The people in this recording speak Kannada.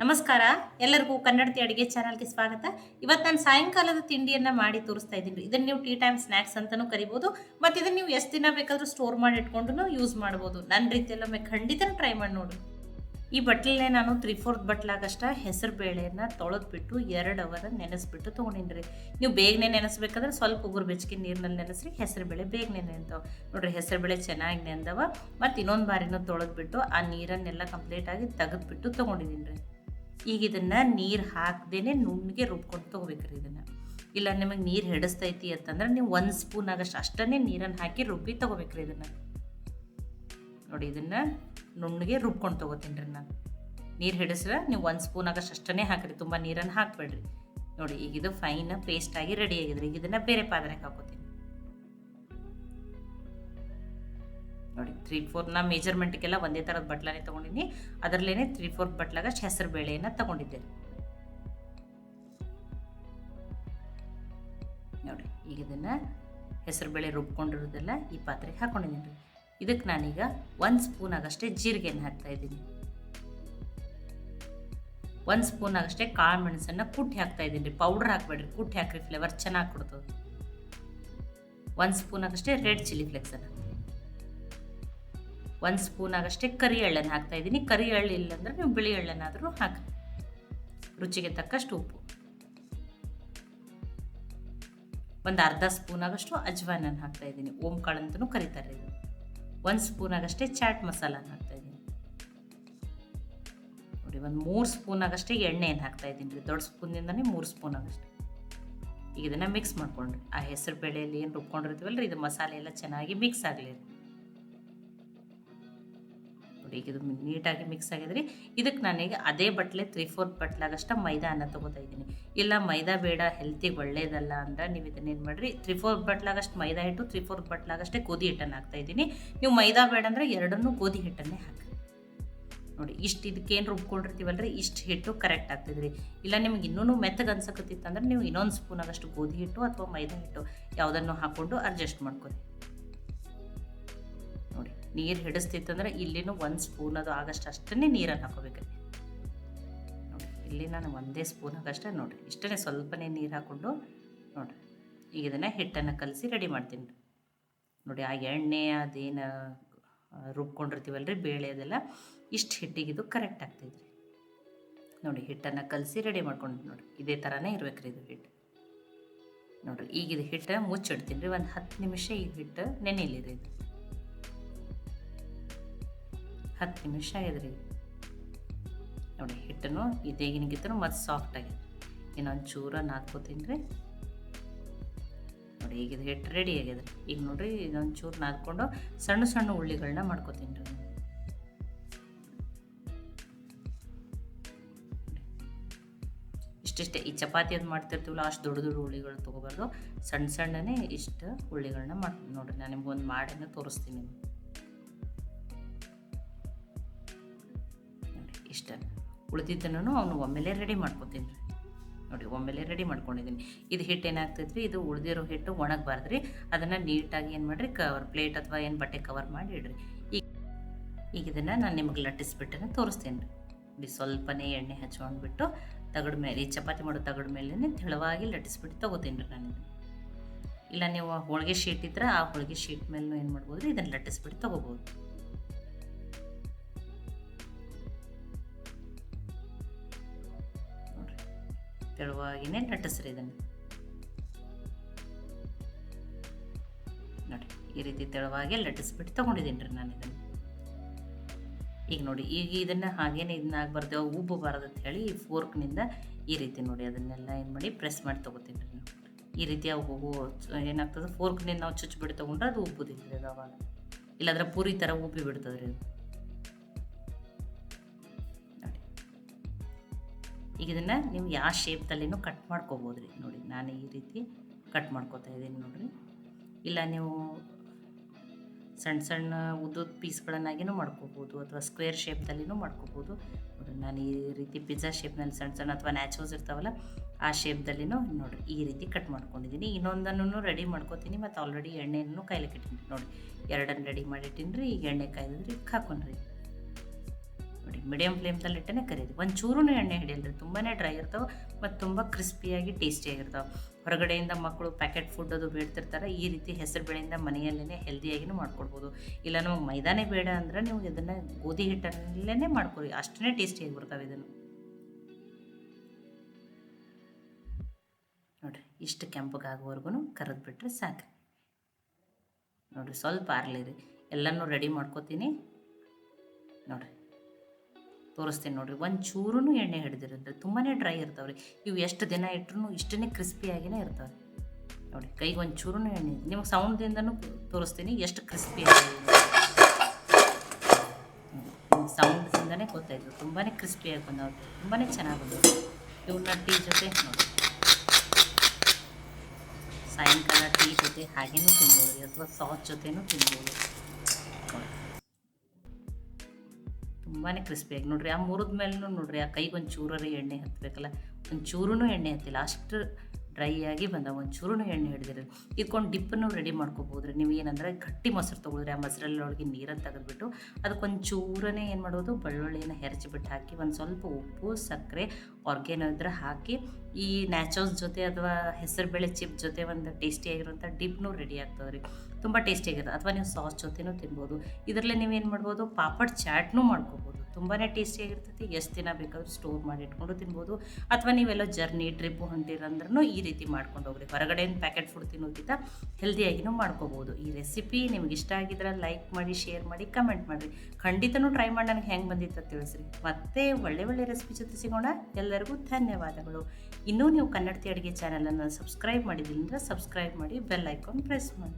ನಮಸ್ಕಾರ. ಎಲ್ಲರಿಗೂ ಕನ್ನಡತಿ ಅಡುಗೆ ಚಾನಲ್ಗೆ ಸ್ವಾಗತ. ಇವತ್ತು ನಾನು ಸಾಯಂಕಾಲದ ತಿಂಡಿಯನ್ನು ಮಾಡಿ ತೋರಿಸ್ತಾ ಇದ್ದೀನಿ. ಇದನ್ನು ನೀವು ಟೀ ಟೈಮ್ ಸ್ನ್ಯಾಕ್ಸ್ ಅಂತಲೂ ಕರಿಬೋದು. ಮತ್ತು ಇದನ್ನು ನೀವು ಎಷ್ಟು ದಿನ ಬೇಕಾದರೂ ಸ್ಟೋರ್ ಮಾಡಿ ಇಟ್ಕೊಂಡು ಯೂಸ್ ಮಾಡ್ಬೋದು. ನನ್ನ ರೀತಿಯಲ್ಲೊಮ್ಮೆ ಖಂಡಿತ ಟ್ರೈ ಮಾಡಿ ನೋಡು. ಈ ಬಟ್ಲನ್ನೇ ನಾನು ತ್ರೀ ಫೋರ್ತ್ ಬಟ್ಲಾಗಷ್ಟ ಹೆಸರು ಬೇಳೆಯನ್ನು ತೊಳೆದ್ಬಿಟ್ಟು ಎರಡು ಅವರ್ ನೆನೆಸ್ಬಿಟ್ಟು ರೀ. ನೀವು ಬೇಗನೆ ನೆನೆಸ್ಬೇಕಾದ್ರೆ ಸ್ವಲ್ಪ ಉಗುರು ಬೆಚ್ಚಗೆ ನೀರಿನಲ್ಲಿ ನೆನೆಸ್ರಿ, ಹೆಸರು ಬೇಳೆ ಬೇಗನೆ ನೆನೆಂತಾವ. ನೋಡ್ರಿ ಹೆಸರು ಬೇಳೆ ಚೆನ್ನಾಗಿ ನೆನೆದವ ಮತ್ತು ಇನ್ನೊಂದು ಬಾರಿನೂ ತೊಳೆದ್ಬಿಟ್ಟು ಆ ನೀರನ್ನೆಲ್ಲ ಕಂಪ್ಲೀಟಾಗಿ ತೆಗೆದ್ಬಿಟ್ಟು ತೊಗೊಂಡಿದ್ದೀನಿ ರೀ. ಈಗ ಇದನ್ನು ನೀರು ಹಾಕ್ದೇ ನುಣ್ಣಗೆ ರುಬ್ಕೊಂಡು ತೊಗೋಬೇಕ್ರಿ ಇದನ್ನು. ಇಲ್ಲ ನಿಮಗೆ ನೀರು ಹಿಡಿಸ್ತೈತಿ ಅಂತಂದ್ರೆ ನೀವು ಒಂದು ಸ್ಪೂನ್ ಆಗಷ್ಟು ಅಷ್ಟನ್ನೇ ನೀರನ್ನು ಹಾಕಿ ರುಬ್ಬಿ ತೊಗೋಬೇಕ್ರಿ ಇದನ್ನು. ನೋಡಿ ಇದನ್ನು ನುಣ್ಣಗೆ ರುಬ್ಕೊಂಡು ತೊಗೋತೀನಿ ರೀ ನಾನು. ನೀರು ಹಿಡಿಸ್ರೆ ನೀವು ಒಂದು ಸ್ಪೂನ್ ಆಗಷ್ಟು ಅಷ್ಟನ್ನೇ ಹಾಕಿರಿ, ತುಂಬ ನೀರನ್ನು ಹಾಕಬೇಡ್ರಿ. ನೋಡಿ ಈಗ ಇದು ಫೈನ್ ಪೇಸ್ಟ್ ಆಗಿ ರೆಡಿ ಆಗಿದ್ರಿ. ಈಗ ಇದನ್ನು ಬೇರೆ ಪಾತ್ರೆಗೆ ಹಾಕೋತೀನಿ. ನೋಡಿ ತ್ರೀ ಫೋರ್ ನಾ ಮೆಜರ್ಮೆಂಟ್ಗೆಲ್ಲ ಒಂದೇ ಥರದ ಬಟ್ಲನೇ ತೊಗೊಂಡಿನಿ ಅದರಲ್ಲೇ ತ್ರೀ ಫೋರ್ ಬಟ್ಲಾಗ ಹೆಸರು ಬೇಳೆಯನ್ನು ತಗೊಂಡಿದ್ದೆ. ನೋಡಿ, ಈಗ ಇದನ್ನು ಹೆಸರು ಬೇಳೆ ರುಬ್ಕೊಂಡಿರೋದೆಲ್ಲ ಈ ಪಾತ್ರೆಗೆ ಹಾಕೊಂಡಿದ್ದೀನಿ ಇದಕ್ಕೆ ನಾನೀಗ ಒಂದು ಸ್ಪೂನ್ ಆಗಷ್ಟೇ ಜೀರಿಗೆನ ಹಾಕ್ತಾ ಇದ್ದೀನಿ. ಒಂದು ಸ್ಪೂನ್ ಆಗಷ್ಟೇ ಕಾಳು ಮೆಣಸನ್ನು ಕುಟ್ಟಿ ಹಾಕ್ತಾ ಇದ್ದೀನಿ ರೀ. ಪೌಡ್ರ್ ಹಾಕ್ಬೇಡ್ರಿ, ಕುಟ್ಟಿ ಹಾಕ್ರಿ ಫ್ಲೇವರ್ ಚೆನ್ನಾಗಿ ಕೊಡ್ತದೆ. ಒಂದು ಸ್ಪೂನ್ ಆಗಷ್ಟೇ ರೆಡ್ ಚಿಲ್ಲಿ ಫ್ಲೆಕ್ಸನ್ನು ಒಂದು ಸ್ಪೂನ್ ಆಗಷ್ಟೇ ಕರಿ ಎಳ್ಳನ್ನು ಹಾಕ್ತಾ ಇದ್ದೀನಿ. ಕರಿ ಎಳ್ಳು ಇಲ್ಲಂದ್ರೆ ನೀವು ಬಿಳಿ ಎಳ್ಳನ್ನಾದರೂ ಹಾಕಿ ರುಚಿಗೆ ತಕ್ಕಷ್ಟು ಉಪ್ಪು. ಒಂದು ಅರ್ಧ ಸ್ಪೂನ್ ಆಗಷ್ಟು ಅಜ್ವಾನನ್ನು ಹಾಕ್ತಾ ಇದ್ದೀನಿ. ಓಂ ಕಾಳು ಅಂತಲೂ ಕರೀತಾರೆ ಇದು. ಒಂದು ಸ್ಪೂನ್ ಆಗಷ್ಟೇ ಚಾಟ್ ಮಸಾಲನ ಹಾಕ್ತಾ ಇದ್ದೀನಿ. ನೋಡಿ, ಒಂದು ಮೂರು ಸ್ಪೂನ್ ಆಗಷ್ಟೇ ಎಣ್ಣೆಯನ್ನು ಹಾಕ್ತಾ ಇದ್ದೀನಿ ರೀ. ದೊಡ್ಡ ಸ್ಪೂನಿಂದನೇ ಮೂರು ಸ್ಪೂನ್ ಆಗಷ್ಟೇ ಈಗ ಇದನ್ನು ಮಿಕ್ಸ್ ಮಾಡ್ಕೊಂಡ್ರಿ. ಆ ಹೆಸರು ಬೇಳೆಯಲ್ಲಿ ಏನು ರುಬ್ಕೊಂಡಿರ್ತೀವಲ್ಲ ರೀ ಇದು ಮಸಾಲೆ ಎಲ್ಲ ಚೆನ್ನಾಗಿ ಮಿಕ್ಸ್ ಆಗಲಿ ನೋಡಿ, ಈಗ ಇದು ನೀಟಾಗಿ ಮಿಕ್ಸ್ ಆಗಿದ್ರಿ. ಇದಕ್ಕೆ ನಾನೀಗ ಅದೇ ಬಟ್ಲೆ ತ್ರೀ ಫೋರ್ತ್ ಬಟ್ಲಾಗಷ್ಟ ಅನ್ನ ತೊಗೋತಾ ಇದ್ದೀನಿ. ಇಲ್ಲ, ಮೈದಾ ಬೇಡ ಹೆಲ್ತಿಗೆ ಒಳ್ಳೇದಲ್ಲ ಅಂದ್ರೆ ನೀವು ಇದನ್ನೇನು ಮಾಡಿರಿ ತ್ರೀ ಫೋರ್ತ್ ಬಟ್ಲಾಗಷ್ಟು ಮೈದಾ ಹಿಟ್ಟು ತ್ರೀ ಫೋರ್ತ್ ಬಟ್ಲಾಗಷ್ಟೇ ಗೋಧಿ ಹಿಟ್ಟನ್ನು ಹಾಕ್ತಾ ಇದ್ದೀನಿ. ನೀವು ಮೈದಾ ಬೇಡ ಅಂದರೆ ಎರಡನ್ನೂ ಗೋಧಿ ಹಿಟ್ಟನ್ನೇ ಹಾಕಿ ನೋಡಿ, ಇಷ್ಟು ಇದಕ್ಕೇನು ರುಬ್ಕೊಂಡಿರ್ತೀವಲ್ರಿ, ಇಷ್ಟು ಹಿಟ್ಟು ಕರೆಕ್ಟ್ ಆಗ್ತಿದ್ರಿ ಇಲ್ಲ, ನಿಮ್ಗೆ ಇನ್ನೂ ಮೆತ್ತಗೆ ಅನ್ಸಕತ್ತಿತ್ತು ಅಂದ್ರೆ ನೀವು ಇನ್ನೊಂದು ಸ್ಪೂನಾಗಷ್ಟು ಗೋಧಿ ಹಿಟ್ಟು ಅಥವಾ ಮೈದಾ ಹಿಟ್ಟು ಯಾವುದನ್ನು ಹಾಕ್ಕೊಂಡು ಅಡ್ಜಸ್ಟ್ ಮಾಡ್ಕೊರಿ. ನೀರು ಹಿಡಿಸ್ತಿತ್ತಂದ್ರೆ ಇಲ್ಲಿನೂ ಒಂದು ಸ್ಪೂನ್ ಅದು ಆಗಷ್ಟು ಅಷ್ಟೇ ನೀರನ್ನು ಹಾಕೋಬೇಕು. ನೋಡಿ ಇಲ್ಲಿ ನಾನು ಒಂದೇ ಸ್ಪೂನ್ ಆಗಷ್ಟೇ ನೋಡಿರಿ ಇಷ್ಟನೇ ಸ್ವಲ್ಪನೇ ನೀರು ಹಾಕ್ಕೊಂಡು ನೋಡಿರಿ, ಈಗ ಇದನ್ನು ಹಿಟ್ಟನ್ನು ಕಲಸಿ ರೆಡಿ ಮಾಡ್ತೀನಿ ನೋಡಿ, ಆ ಎಣ್ಣೆ, ಅದೇನು ರುಬ್ಕೊಂಡಿರ್ತೀವಲ್ರಿ, ಬೇಳೆ ಅದೆಲ್ಲ, ಇಷ್ಟು ಹಿಟ್ಟಿಗೆ ಇದು ಕರೆಕ್ಟ್ ರೀ ನೋಡಿ, ಹಿಟ್ಟನ್ನು ಕಲಸಿ ರೆಡಿ ಮಾಡ್ಕೊಂಡು ನೋಡಿ ಇದೇ ಥರನೇ ಇರ್ಬೇಕ್ರಿ ಇದು ಹಿಟ್ಟು. ನೋಡಿರಿ, ಈಗ ಹಿಟ್ಟು ಮುಚ್ಚಿಡ್ತೀನಿ ರೀ, ಒಂದು ಹತ್ತು ನಿಮಿಷ ಈ ಹಿಟ್ಟು ನೆನೆಯಲಿರಿ ಇದು. ಹತ್ತು ನಿಮಿಷ ಆಗಿದ್ರಿ ನೋಡಿ, ಹಿಟ್ಟನ್ನು ಗಿತ್ತನು ಮತ್ತು ಸಾಫ್ಟ್ ಆಗಿದೆ ಇನ್ನೊಂದು ಚೂರ ನಾದ್ಕೋತೀನಿ ರೀ ನೋಡಿ ಈಗ ಹಿಟ್ಟು ರೆಡಿ ಆಗ್ಯದ ಈಗ ನೋಡಿರಿ ಇನ್ನೊಂದು ಚೂರು ನಾದ್ಕೊಂಡು ಸಣ್ಣ ಸಣ್ಣ ಉಳ್ಳಿಗಳನ್ನ ಮಾಡ್ಕೋತೀನಿ ರೀ. ಇಷ್ಟಿಷ್ಟೇ, ಈ ಚಪಾತಿ ಅದು ಮಾಡ್ತಿರ್ತೀವಲ್ಲ, ಅಷ್ಟು ದೊಡ್ಡ ದೊಡ್ಡ ಉಳ್ಳಿಗಳು ತೊಗೋಬಾರ್ದು. ಸಣ್ಣ ಸಣ್ಣನೇ ಇಷ್ಟು ಉಳ್ಳಿಗಳನ್ನ ಮಾಡ್ತೀನಿ ನೋಡಿರಿ, ನಾನು ನಿಮ್ಗೊಂದು ಮಾಡಿನ ತೋರಿಸ್ತೀನಿ. ನೋಡಿ ಇಷ್ಟ. ಉಳಿದಿದ್ದನ್ನು ಅವನು ಒಮ್ಮೆಲೆ ರೆಡಿ ಮಾಡ್ಕೊತೀನಿ. ರೀ ನೋಡಿ, ಒಮ್ಮೆಲೆ ರೆಡಿ ಮಾಡ್ಕೊಂಡಿದ್ದೀನಿ. ಇದು ಹಿಟ್ಟು ಏನಾಗ್ತೈತೆ ರೀ ಇದು ಉಳಿದಿರೋ ಹಿಟ್ಟು ಒಣಗಬಾರ್ದು ರೀ ಅದನ್ನು ನೀಟಾಗಿ ಏನು ಮಾಡಿರಿ? ಕವರ್ ಪ್ಲೇಟ್ ಅಥವಾ ಏನು ಬಟ್ಟೆ ಕವರ್ ಮಾಡಿ ಇಡ್ರಿ. ಈಗ ಈಗ ಇದನ್ನು ನಾನು ನಿಮಗೆ ಲಟ್ಟಿಸ್ಬಿಟ್ಟೆ ತೋರಿಸ್ತೀನಿ ರೀ. ಇಲ್ಲಿ ಸ್ವಲ್ಪನೇ ಎಣ್ಣೆ ಹಚ್ಕೊಂಡ್ಬಿಟ್ಟು ತಗಡ ಮೇಲೆ, ಈ ಚಪಾತಿ ಮಾಡೋ ತಗಡ ಮೇಲೆ ತೆಳುವಾಗಿ ಲಟ್ಟಿಸ್ಬಿಟ್ಟು ತೊಗೋತೀನಿ ರೀ ನಾನು ಇಲ್ಲ ನೀವು ಹೋಳಿಗೆ ಶೀಟ್ ಇದ್ರೆ ಆ ಹೋಳಿಗೆ ಶೀಟ್ ಮೇಲೂ ಏನು ಮಾಡ್ಬೋದು ರೀ ಇದನ್ನು ಲಟ್ಟಿಸ್ಬಿಟ್ಟು ತೊಗೋಬೋದು. ತೆಳುವಾಗಿನೇ ಲಟ್ಟಿಸ್ರಿ ಇದನ್ನು? ನೋಡಿ, ಈ ರೀತಿ ತೆಳುವಾಗಿ ಲಟ್ಟಿಸ್ಬಿಟ್ಟು ತೊಗೊಂಡಿದ್ದೀನಿ ರೀ ನಾನು ಇದನ್ನು. ಈಗ ನೋಡಿ, ಈಗ ಇದನ್ನು ಹಾಗೇನೆ ಇದನ್ನ ಉಬ್ಬು ಉಬ್ಬಬಾರ್ದು ಅಂತ ಹೇಳಿ ಈ ಫೋರ್ಕ್ನಿಂದ ಈ ರೀತಿ ನೋಡಿ, ಅದನ್ನೆಲ್ಲ ಏನು ಮಾಡಿ ಪ್ರೆಸ್ ಮಾಡಿ ತೊಗೋತೀನಿ ರೀ ಈ ರೀತಿ ಹೂವು ಏನಾಗ್ತದೆ, ಫೋರ್ಕ್ನಿಂದ ನಾವು ಚುಚ್ಚಿಬಿಟ್ಟು ತೊಗೊಂಡ್ರೆ ಅದು ಉಬ್ಬುದಿಲ್ಲ ಅವಾಗ. ಇಲ್ಲಾಂದ್ರೆ ಪೂರಿ ಥರ ಉಬ್ಬಿ ಬಿಡ್ತದೆ ರೀ ಅದು. ಈಗ ಇದನ್ನು ನೀವು ಯಾವ ಶೇಪ್ದಲ್ಲಿನೂ ಕಟ್ ಮಾಡ್ಕೋಬೋದು ರೀ ನೋಡಿ, ನಾನು ಈ ರೀತಿ ಕಟ್ ಮಾಡ್ಕೋತಾ ಇದ್ದೀನಿ ನೋಡಿರಿ. ಇಲ್ಲ ನೀವು ಸಣ್ಣ ಸಣ್ಣ ಉದ್ದದ ಪೀಸ್ಗಳನ್ನಾಗಿನೂ ಮಾಡ್ಕೋಬೋದು ಅಥವಾ ಸ್ಕ್ವೇರ್ ಶೇಪ್ದಲ್ಲಿನೂ ಮಾಡ್ಕೋಬೋದು. ನೋಡಿ ನಾನು ಈ ರೀತಿ ಪಿಜ್ಜಾ ಶೇಪ್ನಲ್ಲಿ ಸಣ್ಣ ಸಣ್ಣ ಅಥವಾ ನ್ಯಾಚುರಲ್ಸ್ ಇರ್ತಾವಲ್ಲ, ಆ ಶೇಪ್ದಲ್ಲಿನೂ ನೋಡಿರಿ, ಈ ರೀತಿ ಕಟ್ ಮಾಡ್ಕೊಂಡಿದ್ದೀನಿ. ಇನ್ನೊಂದನ್ನು ರೆಡಿ ಮಾಡ್ಕೋತೀನಿ ಮತ್ತು ಆಲ್ರೆಡಿ ಎಣ್ಣೆಯನ್ನು ಕಾಯ್ಲಿಕ್ಕೆ ಇಟ್ಟಿನಿ ನೋಡಿ, ಎರಡನ್ನು ರೆಡಿ ಮಾಡಿಟ್ಟಿನಿ ಈಗ ಎಣ್ಣೆ ಕಾಯ್ದಿದ್ರೆ, ಹಾಕೊಂಡ್ರಿ. ಮೀಡಿಯಮ್ ಫ್ಲೇಮ್ದಲ್ಲಿ ಇಟ್ಟನೆ ಕರೀರಿ ಒಂಚೂರು ಎಣ್ಣೆ ಹಿಡಿಯಲ್ರಿ. ತುಂಬಾ ಡ್ರೈ ಇರ್ತಾವೆ ಮತ್ತು ತುಂಬ ಕ್ರಿಸ್ಪಿಯಾಗಿ ಟೇಸ್ಟಿಯಾಗಿರ್ತಾವೆ ಹೊರಗಡೆಯಿಂದ ಮಕ್ಕಳು ಪ್ಯಾಕೆಟ್ ಫುಡ್ ಅದು ಬೇಡ್ತಿರ್ತಾರೆ. ಈ ರೀತಿ ಹೆಸರು ಬೇಳೆಯಿಂದ ಮನೆಯಲ್ಲೇ ಹೆಲ್ದಿಯಾಗಿನೂ ಮಾಡ್ಕೊಡ್ಬೋದು. ಇಲ್ಲ ನಮಗೆ ಮೈದಾನೆ ಬೇಡ ಅಂದ್ರೆ ನೀವು ಇದನ್ನು ಗೋಧಿ ಹಿಟ್ಟಲ್ಲೇ ಮಾಡ್ಕೊರಿ. ಅಷ್ಟೇ ಟೇಸ್ಟಿಯಾಗಿ ಬರ್ತಾವೆ ಇದನ್ನು. ನೋಡಿರಿ, ಇಷ್ಟು ಕೆಂಪಗಾಗುವವರೆಗೂ ಕರೆದು ಬಿಟ್ಟರೆ ಸಾಕು. ನೋಡಿರಿ, ಸ್ವಲ್ಪ ಆರ್ಲಿರಿ ಎಲ್ಲನೂ ರೆಡಿ ಮಾಡ್ಕೋತೀನಿ. ನೋಡಿರಿ. ತೋರಿಸ್ತೀನಿ ನೋಡಿರಿ. ಒಂದು ಚೂರೂ ಎಣ್ಣೆ ಹಿಡಿದಿರುತ್ತೆ ತುಂಬಾ ಡ್ರೈ ಇರ್ತಾವೆ ರೀ ಇವು ಎಷ್ಟು ದಿನ ಇಟ್ರೂ ಇಷ್ಟೇ ಕ್ರಿಸ್ಪಿಯಾಗಿನೇ ಇರ್ತಾವೆ. ನೋಡಿ ಕೈಗೆ ಒಂದು ಚೂರೂ ಎಣ್ಣೆ ನಿಮಗೆ ಸೌಂಡ್ದಿಂದನೂ ತೋರಿಸ್ತೀನಿ ಎಷ್ಟು ಕ್ರಿಸ್ಪಿಯಾಗಿ ಸೌಂಡ್ದಿಂದನೇ ಗೊತ್ತಾಯಿತು. ತುಂಬಾ ಕ್ರಿಸ್ಪಿಯಾಗಿ ಬಂದವ್ರು ತುಂಬಾ ಚೆನ್ನಾಗಿ ಬಂದವು. ಇವನ್ನ ಟೀ ಜೊತೆ ನೋಡಿ ಸಾಯಂಕಾಲ ಟೀ ಜೊತೆ ಹಾಗೇನೂ ತಿನ್ಬೋದು ಅಥವಾ ಸಾಸ್ ಜೊತೆನೂ ತಿನ್ಬೋದು ತುಂಬಾ ಕ್ರಿಸ್ಪಿಯಾಗಿ ನೋಡ್ರಿ, ಆ ಮುರಿದ ಮೇಲೂ ನೋಡ್ರಿ, ಆ ಕೈಗೆ ಒಂದು ಎಣ್ಣೆ ಹತ್ತಬೇಕಲ್ಲ ಒಂದು ಚೂರೂ ಎಣ್ಣೆ ಹತ್ತಿಲ್ಲ, ಅಷ್ಟು ಡ್ರೈ ಆಗಿ ಬಂದ ಒಂದು ಚೂರೂ ಎಣ್ಣೆ ಹಿಡಿದಿರಿ. ಇದಕ್ಕೊಂದು ಡಿಪ್ಪನ್ನು ರೆಡಿ ಮಾಡ್ಕೋಬೋದ್ರಿ. ನೀವು ಏನಂದ್ರೆ ಗಟ್ಟಿ ಮೊಸರು ತೊಗೊಳ್ರಿ ಆ ಮೊಸರಲ್ಲೊಳಗೆ ನೀರನ್ನು ತೆಗೆದ್ಬಿಟ್ಟು ಅದಕ್ಕೊಂದು ಚೂರನೇ ಏನು ಮಾಡೋದು ಬೆಳ್ಳುಳ್ಳಿಯನ್ನು ಹೆರಚಿಬಿಟ್ಟು ಹಾಕಿ, ಒಂದು ಸ್ವಲ್ಪ ಉಪ್ಪು, ಸಕ್ಕರೆ ಆರ್ಗ್ಯಾನೋ ಇದ್ರೆ ಹಾಕಿ, ಈ ನ್ಯಾಚೋಸ್ ಜೊತೆ ಅಥವಾ ಹೆಸರುಬೇಳೆ ಚಿಪ್ ಜೊತೆ ಒಂದು ಟೇಸ್ಟಿಯಾಗಿರುವಂಥ ಡಿಪ್ನೂ ರೆಡಿ ಆಗ್ತದೆ ರೀ ತುಂಬ ಟೇಸ್ಟಿಯಾಗಿರುತ್ತೆ ಅಥವಾ ನೀವು ಸಾಸ್ ಜೊತೆನೂ ತಿನ್ಬೋದು. ಇದರಲ್ಲೇ ಏನು ಮಾಡ್ಬೋದು, ಪಾಪಡ್ ಚಾಟ್ನೂ ಮಾಡ್ಕೋಬೋದು. ತುಂಬಾ ಟೇಸ್ಟಿಯಾಗಿರ್ತೈತಿ ಎಷ್ಟು ದಿನ ಬೇಕಾದರೂ ಸ್ಟೋರ್ ಮಾಡಿ ಇಟ್ಕೊಂಡು ತಿನ್ಬೋದು. ಅಥವಾ ನೀವೆಲ್ಲ ಜರ್ನಿ ಟ್ರಿಪ್ಪು ಹೊಂಟಿರಂದ್ರೂ ಈ ರೀತಿ ಮಾಡ್ಕೊಂಡು ಹೋಗ್ರಿ. ಹೊರಗಡೆಯಿಂದ ಪ್ಯಾಕೆಟ್ ಫುಡ್ ತಿನ್ನೋದಿಂತ ಹೆಲ್ದಿಯಾಗಿನೂ ಮಾಡ್ಕೋಬೋದು. ಈ ರೆಸಿಪಿ ನಿಮ್ಗೆ ಇಷ್ಟ ಆಗಿದ್ರೆ ಲೈಕ್ ಮಾಡಿ ಶೇರ್ ಮಾಡಿ ಕಮೆಂಟ್ ಮಾಡಿರಿ. ಖಂಡಿತನೂ ಟ್ರೈ ಮಾಡಿ ನನಗೆ ಹೆಂಗೆ ಬಂದಿತ್ತು ಅಂತ ತಿಳಿಸ್ರಿ. ಮತ್ತೆ ಒಳ್ಳೆ ಒಳ್ಳೆ ರೆಸಿಪಿ ಜೊತೆ ಸಿಗೋಣ. ಎಲ್ಲರಿಗೂ ಧನ್ಯವಾದಗಳು. ಇನ್ನೂ ನೀವು ಕನ್ನಡತಿ ಅಡುಗೆ ಚಾನಲನ್ನು ಸಬ್ಸ್ಕ್ರೈಬ್ ಮಾಡಿದ್ರಿಂದ ಸಬ್ಸ್ಕ್ರೈಬ್ ಮಾಡಿ ಬೆಲ್ ಐಕಾನ್ ಪ್ರೆಸ್ ಮಾಡಿ.